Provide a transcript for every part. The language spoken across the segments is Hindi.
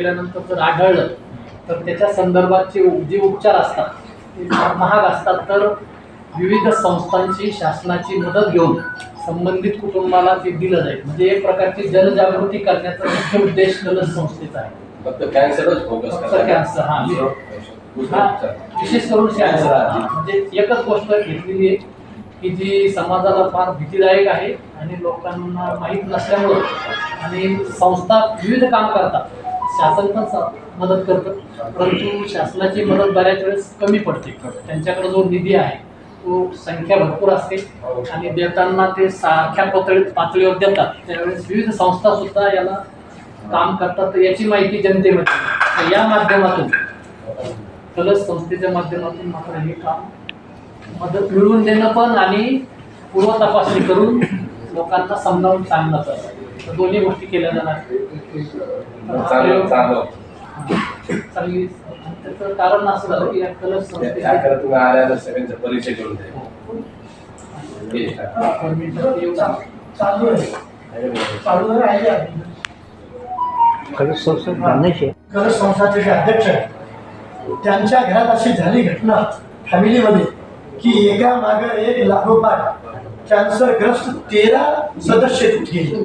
केल्यानंतर जर आढळलं तर त्याच्या संदर्भातचे उप- जे उपचार असतात ते फार महाग असतात. तर विविध संस्थांची शासनाची मदत घेऊन संबंधित कुटुंबाला ते दिलं जाईल. म्हणजे एक प्रकारची जनजागृती करण्याचा मुख्य उद्देश कलश संस्थेचा आहे. फक्त कॅन्सरच फोकस फक्त कॅन्सर, हा. विशेष करून कॅन्सर. म्हणजे एकच गोष्ट घेतलेली आहे की जी समाजाला फार भीतीदायक आहे आणि लोकांना माहीत नसल्यामुळं आणि संस्था विविध काम करतात. शासन पण मदत करतं. परंतु शासनाची मदत बऱ्याच वेळेस कमी पडते. त्यांच्याकडे जो निधी आहे तो संख्या भरपूर असते. आणि देताना ते सारख्या पातळी पातळीवर देतात. त्यावेळेस विविध संस्था सुद्धा याला काम करतात. तर याची माहिती जनतेमध्ये. तर या माध्यमातून कलश संस्थेच्या माध्यमातून मात्र हे काम मदत मिळवून देणं पण आणि पूर्व तपासणी करून लोकांना समजावून सांगणं तर दोन्ही गोष्टी केल्या जाणार. चांगलं आणि त्याचं कारण असं झालं की या तुम्ही आल्याला सगळ्यांचा परिचय करून द्या चालू आहे. चालू आहे. संस्थाचे जे अध्यक्ष आहेत त्यांच्या घरात अशी झाली घटना फॅमिलीमध्ये की एका मागे एक लागोपाठ कॅन्सरग्रस्त तेरा सदस्य गेले.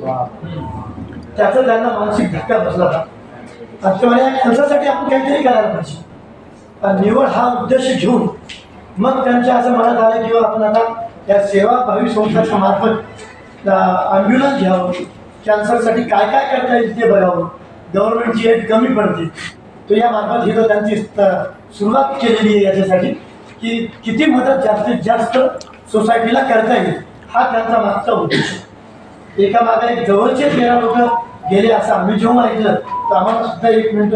त्याचा त्यांना मानसिक धक्का बसला होता. आणि ते या आपण काहीतरी करायला पाहिजे. निवड हा उद्देश घेऊन मग त्यांच्या असं मनात आलं की हो, आपण आता या सेवा भावी संस्थाच्या मार्फत ॲम्ब्युलन्स घ्यावं. कॅन्सरसाठी काय काय करता येईल ते बघावं. गव्हर्नमेंटची एड कमी पडते. तो या मार्फत ही त्यांची सुरुवात केलेली आहे याच्यासाठी की किती मदत जास्तीत जास्त सोसायटीला करता येईल हा त्यांचा मागचा उद्देश. आहे. एका मागे एक जवळचे तेरा लोक गेले असं आम्ही जेव्हा ऐकलं तर आम्हाला सुद्धा एक मिनिट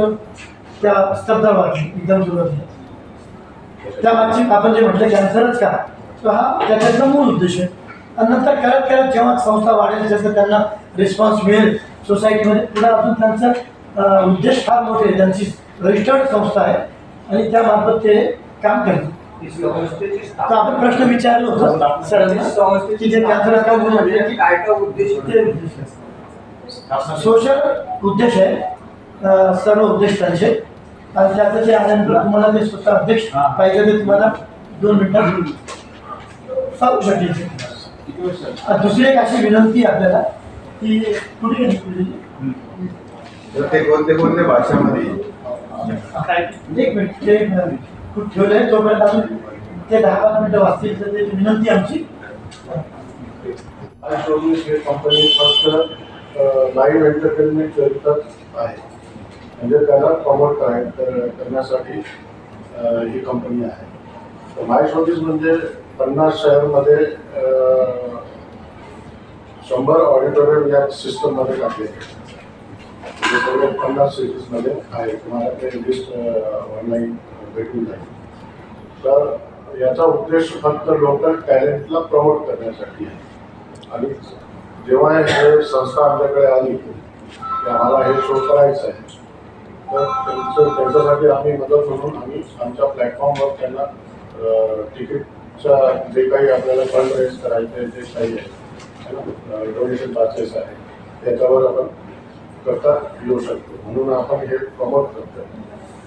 त्या स्तब्ध वाटली एकदम सुरुवातीला त्या मागची आपण जे म्हटलं कॅन्सरच का तो हा त्याच्यातला मूळ उद्देश आहे. आणि नंतर करत करत जेव्हा संस्था वाढेल जसं त्यांना रिस्पॉन्स मिळेल सोसायटीमध्ये पुन्हा अजून त्यांचं उद्देश फार मोठे त्यांची रजिस्टर्ड संस्था आहे. आणि त्यामार्फत ते काम करते तर आपण प्रश्न विचारलो होतो सरांनी की जे कॅन्सर काम म्हणजे काय काय उद्देश ते उद्देश आहे. सोशल उद्देश आहे. सर्व उद्देश त्यांचे आणि त्याचं जे आल्यानंतर तुम्हाला ते स्वतः अध्यक्ष पाहिजे ते तुम्हाला दोन मिनिटात सांगू शकेल. दुसरी एक अशी विनंती आहे आपल्याला की कुठे ते कोणते कोणत्या भाषामध्ये? एक मिनिट ते कुठे ठेवलंय जोपर्यंत अजून ते दहा पाच मिनिटं वाचतील तर ते विनंती आमची. हे कंपनी फक्त लाईव्ह एंटरटेनमेंट करतच आहे. म्हणजे त्याला प्रमोट कराय करण्यासाठी ही कंपनी आहे. तर माय शोधीस म्हणजे पन्नास शहरमध्ये शंभर ऑडिटोरियम या सिस्टममध्ये टाकले म्हणजे पन्नास सिटीजमध्ये आहे. तुम्हाला ते लिस्ट ऑनलाईन भेटून जाईल. तर याचा उद्देश फक्त लोकल टॅलेंटला प्रमोट करण्यासाठी आहे. आणि जेव्हा हे संस्था आमच्याकडे आली, की आम्हाला हे शो करायचं आहे, तर त्यांचं त्यांच्यासाठी आम्ही मदत म्हणून आम्ही आमच्या प्लॅटफॉर्मवर त्यांना तिकीटच्या जे काही आपल्याला फंड रेज करायचं जे काही आहे डोनेशन पासेस आहे, त्याच्यावर आपण करता येऊ शकतो. म्हणून आपण हे प्रमोट करतो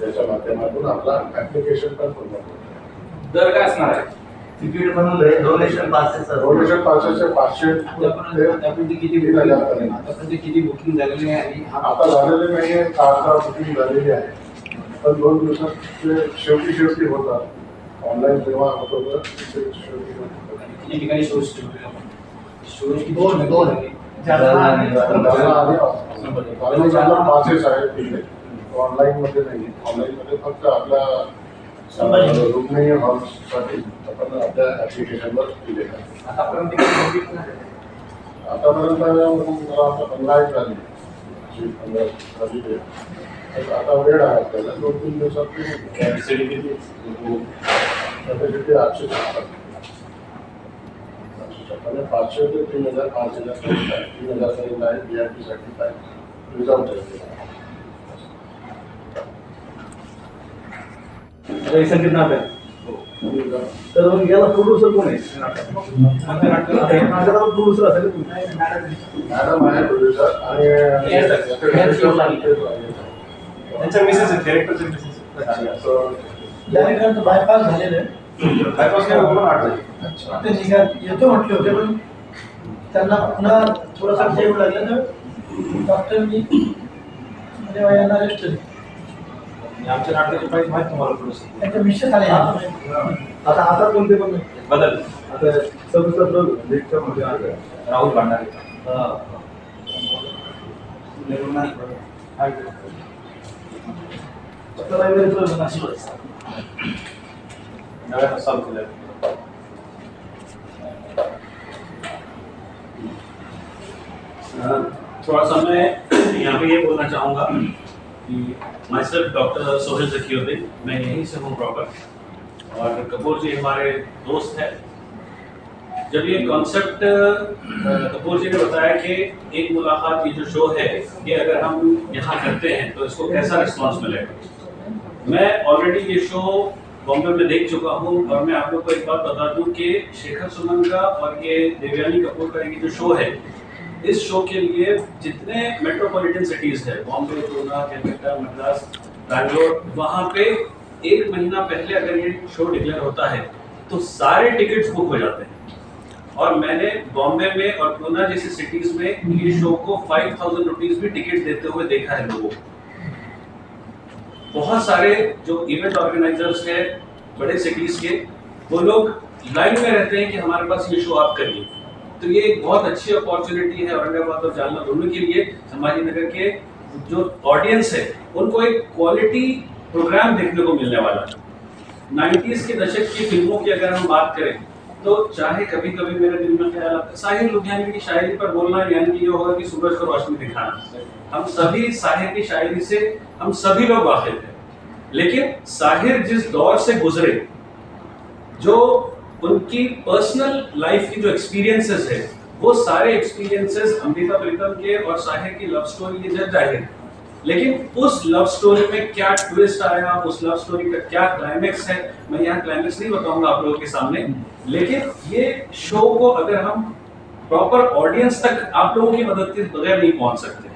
त्याच्या माध्यमातून आपला ॲप्लिकेशन पण दर काय असणार आहे? तिकीट म्हणून डोनेशन पासेस डोनेशन पाचशे पाचशे ते आतापर्यंत किती तीन हजारपर्यंत. आतापर्यंत किती बुकिंग झालेली आहे आणि आता झालेले नाहीये तारखा बुकिंग झालेली आहे. पण दोन दिवसात शेवटी शेवटी होतात. ऑनलाईन जेव्हा होत होतं. किती ठिकाणी शोज़ शोज़ दोन दोन. जालना आणि पासेस आहेत तिथे ऑनलाईन मध्ये नाही ऑनलाईन मध्ये फक्त आपल्या अं, रुग्णीय हॉलसाठी आपण आपल्या दिले आतापर्यंत मला आता पंधरा एक झाली. पंधरा झाली तर आता वेळ आहे आपल्याला. दोन तीन दिवसात कॅपॅसिटी किती? कॅपॅसिटी आठशे. पाचशे ते तीन हज़ार पाच हज़ार तीन हज़ार बी आर पीसाठी काय रिझर्व आहे आता हे संकेत नाव आहे तर मग याला प्रोड्युसर कोण आहे नाटकाला प्रोड्युसर असेल आहे त्यांच्या मिसेस आहेत कॅरेक्टरचे मिसेस बायपास झालेलं आहे बायपास काय बघून आठ ते येतो म्हटले होते पण त्यांना पुन्हा थोडासा जेव लागला तर डॉक्टरनी म्हणजे यांना रेस्ट आमच्या नाटकाची प्राईस माहिती तुम्हाला थोडंसं त्यांच्या मिसेस आले आता आता कोणते पण बदल. आता सदुसत्र लेखच्या मध्ये आहे राहुल भांडारे. नव्यानं चालू केलं थोड़ा सा मैं यहाँ पे ये बोलना चाहूँगा। कि myself doctor Sohail Zakiuddin मैं यहीं से हूँ प्रॉपर और कपूर जी हमारे दोस्त हैं, जब ये कॉन्सेप्ट कपूर जी ने बताया कि एक मुलाकात ये जो शो है ये अगर हम यहाँ करते हैं तो इसको कैसा रिस्पॉन्स मिलेगा? मैं ऑलरेडी ये शो बॉम्बे में देख चुका हूँ, और मैं आप लोग को एक बात बता दूँ कि शेखर सुमन का और ये देवयानी कपूर का ये जो शो है इस शो के लिए जितने मेट्रोपॉलिटन सिटीज़ है बॉम्बे पूना कलकत्ता मद्रास बैंगलोर वहाँ पे एक महीना पहले अगर ये शो डिक्लेयर होता है तो सारे टिकट्स बुक हो जाते हैं। और मैंने बॉम्बे में और पूना जैसी सिटीज़ में ये शो को फाइव थाउज़ेंड रुपीज़ भी टिकट देते हुए देखा है लोगों बहुत सारे जो इवेंट ऑर्गेनाइजर्स हैं, बड़े सिटीज़ के, वो लोग लाइन में रहते हैं कि हमारे पास ये शो आप करिए। तो ये एक बहुत अच्छी अपॉर्चुनिटी है औरंगाबाद और जालना दोनों के लिए संभाजी नगर के जो ऑडियंस है, उनको एक क्वालिटी प्रोग्राम देखने को मिलने वाला नाइन्टीज के दशक की फ़िल्मों की अगर हम बात करें तो चाहे कभी कभी मेरे दिल में ख्याल आता, साहिर लुधियानवी की शायरी पर बोलना यानी कि ये होगा कि सूरज को रोशनी दिखाना। हम सभी साहिर की शायरी से, हम सभी लोग वाकिफ हैं। लेकिन साहिर जिस दौर से गुजरे, जो उनकी पर्सनल लाइफ की जो एक्सपीरियंसेस है, वो सारे एक्सपीरियंसेस अमृता प्रीतम के और साहिर की लव स्टोरी के जब ज़ाहिर लेकिन उस लव स्टोरी में क्या ट्विस्ट आया उस लव स्टोरी का क्या क्लाइमेक्स है, मैं यहाँ क्लाइमेक्स नहीं बताऊँगा आप लोगों के सामने। लेकिन ये शो को अगर हम प्रॉपर ऑडियंस तक आप लोगों की मदद के बगैर नहीं पहुँच सकते।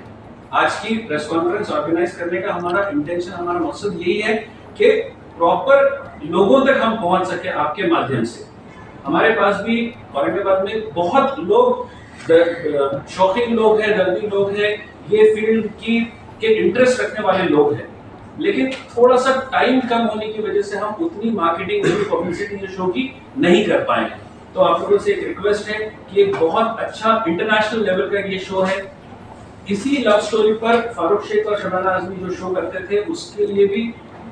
आज की प्रेस कॉन्फ्रेंस ऑर्गेनाइज करने का हमारा इंटेंशन हमारा मकसद यही है कि प्रॉपर लोगों तक हम पहुँच सके आपके माध्यम से। हमारे पास भी औरंगाबाद में बहुत लोग शौकीन लोग हैं, दर्दी लोग हैं, ये फ़ील्ड की, के इंटरेस्ट रखने वाले लोग हैं। लेकिन थोड़ा सा टाइम कम होने की वजह से हम उतनी मार्केटिंग पब्लिसिटी शो की नहीं कर पाए तो आप लोगों से एक रिक्वेस्ट है कि एक बहुत अच्छा इंटरनेशनल लेवल का ये शो है। इसी लव स्टोरी पर फारूक शेख और शबाना आजमी जो शो करते थे, उसके लिए भी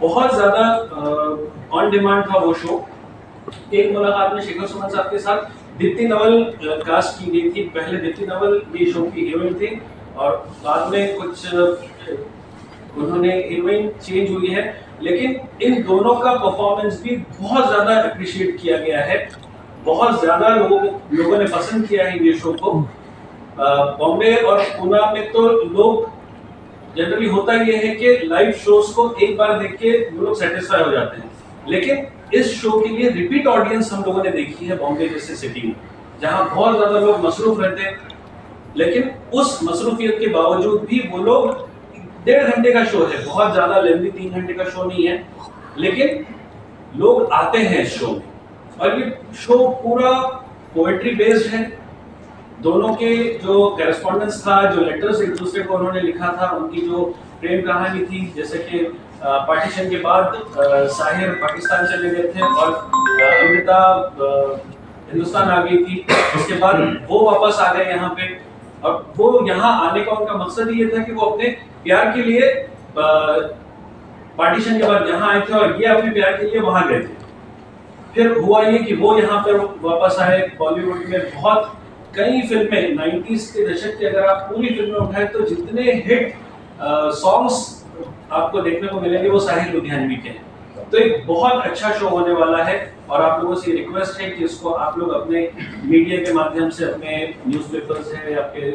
बहुत ज़्यादा ऑन डिमांड था वो शो एक मुलाकात में शेखर सुमन साहब के साथ। दीप्ति नवल कास्ट की गई थी। पहले दीप्ति नवल, ये शो की हीरोइन थी। और बाद में कुछ उन्होंने हीरोइन चेंज हुई है। लेकिन इन दोनों का परफॉर्मेंस भी बहुत ज़्यादा अप्रिशिएट किया गया है। बहुत ज़्यादा लोगों लोगों ने पसंद किया है ये शो को। बॉम्बे और पूना में तो लोग जनरली होता यह है कि लाइव शोज़ को एक बार देख के लोग सेटिस्फाई हो जाते हैं। लेकिन इस शो के लिए रिपीट ऑडियंस हम लोगों ने देखी है बॉम्बे जैसे सिटी में, जहाँ बहुत ज़्यादा लोग मसरूफ रहते हैं। लेकिन उस मसरूफियत के बावजूद भी वो लोग डेढ़ घंटे का शो है, बहुत ज़्यादा लेंदी तीन घंटे का शो नहीं है। लेकिन लोग आते हैं शो में। और ये शो पूरा पोएट्री बेस्ड है। दोनों के जो करस्पॉन्डेंस था, जो लेटर्स एक दूसरे को उन्होंने लिखा था, उनकी जो प्रेम कहानी थी, जैसे कि पार्टीशन के बाद साहिर पाकिस्तान चले गए थे और अमृता हिंदुस्तान आ गई थी। उसके बाद वो वापस आ गए यहाँ पे। और वो यहाँ आने का उनका मकसद ये था कि वो अपने प्यार के लिए पार्टीशन के बाद यहाँ आए थे और ये अपने प्यार के लिए वहाँ गए थे। फिर हुआ ये कि वो यहाँ पर वापस आए। बॉलीवुड में बहुत, कई फ़िल्में 90s के दशक की अगर आप पूरी फ़िल्में उठाएँ तो जितने हिट सॉन्ग्स आपको देखने को मिलेंगे, वो साहिर लुधियानवी के हैं। तो एक बहुत अच्छा शो होने वाला है और आप लोगों से रिक्वेस्ट है कि इसको आप लोग अपने मीडिया के माध्यम से, अपने न्यूज़ न्यूज़पेपर्स है आपके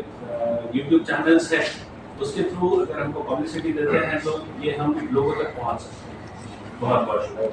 यूट्यूब चैनल्स है, उसके थ्रू अगर हमको पब्लिसिटी देते हैं तो ये हम लोगों तक पहुँच सकते हैं। बहुत बहुत शुक्रिया